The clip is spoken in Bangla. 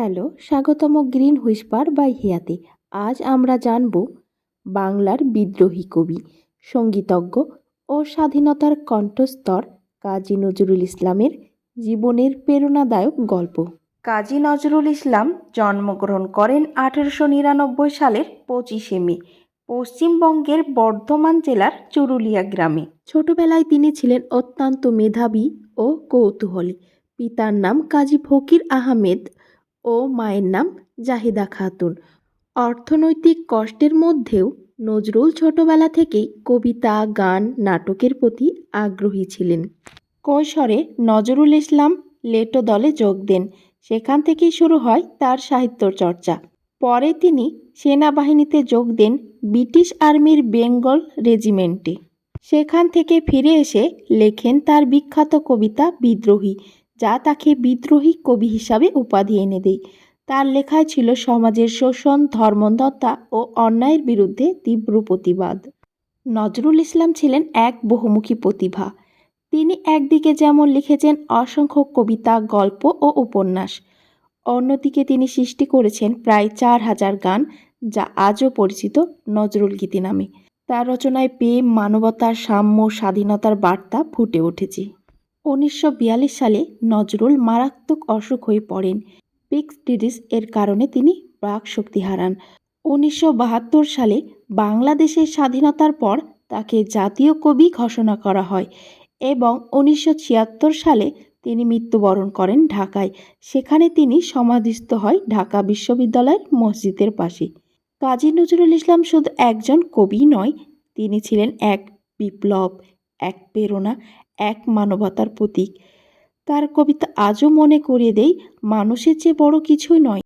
হ্যালো, স্বাগতম গ্রিন হুইসপার বাই হিয়াতে। আজ আমরা জানব বাংলার বিদ্রোহী কবি, সঙ্গীতজ্ঞ ও স্বাধীনতার কণ্ঠস্তর কাজী নজরুল ইসলামের জীবনের প্রেরণাদায়ক গল্প। কাজী নজরুল ইসলাম জন্মগ্রহণ করেন আঠেরোশো নিরানব্বই সালের পঁচিশে মে, পশ্চিমবঙ্গের বর্ধমান জেলার চুরুলিয়া গ্রামে। ছোটবেলায় তিনি ছিলেন অত্যন্ত মেধাবী ও কৌতূহলী। পিতার নাম কাজী ফকির আহমেদ ও মায়ের নাম জাহিদা খাতুন। অর্থনৈতিক কষ্টের মধ্যেও নজরুল ছোটবেলা থেকেই কবিতা, গান, নাটকের প্রতি আগ্রহী ছিলেন। কৈশোরে নজরুল ইসলাম লেটো দলে যোগ দেন। সেখান থেকেই শুরু হয় তার সাহিত্য চর্চা। পরে তিনি সেনাবাহিনীতে যোগ দেন ব্রিটিশ আর্মির বেঙ্গল রেজিমেন্টে। সেখান থেকে ফিরে এসে লেখেন তার বিখ্যাত কবিতা বিদ্রোহী। যা তাকে বিদ্রোহী কবি হিসাবে উপাধি এনে দেয়। তার লেখায় ছিল সমাজের শোষণ, ধর্মদত্তা ও অন্যায়ের বিরুদ্ধে তীব্র প্রতিবাদ। নজরুল ইসলাম ছিলেন এক বহুমুখী প্রতিভা। তিনি একদিকে যেমন লিখেছেন অসংখ্য কবিতা, গল্প ও উপন্যাস, অন্যদিকে তিনি সৃষ্টি করেছেন প্রায় চার হাজার গান, যা আজও পরিচিত নজরুল গীতি নামে। তার রচনায় প্রেম, মানবতার সাম্য, স্বাধীনতার বার্তা ফুটে উঠেছে। উনিশশো বিয়াল্লিশ সালে নজরুল মারাত্মক অসুখ হয়ে পড়েন। পিক্স ডিডিস এর কারণে তিনি প্রাক শক্তি হারান। উনিশশো বাহাত্তর সালে বাংলাদেশের স্বাধীনতার পর তাকে জাতীয় কবি ঘোষণা করা হয় এবং উনিশশো ছিয়াত্তর সালে তিনি মৃত্যুবরণ করেন ঢাকায়। সেখানে তিনি সমাধিস্থ হয় ঢাকা বিশ্ববিদ্যালয়ের মসজিদের পাশে। কাজী নজরুল ইসলাম শুধু একজন কবি নয়, তিনি ছিলেন এক বিপ্লব। এক প্রেরণা, এক মানবতার প্রতীক। তার কবিতা আজও মনে করিয়ে দেয়, মানুষের চেয়ে বড় কিছুই নয়।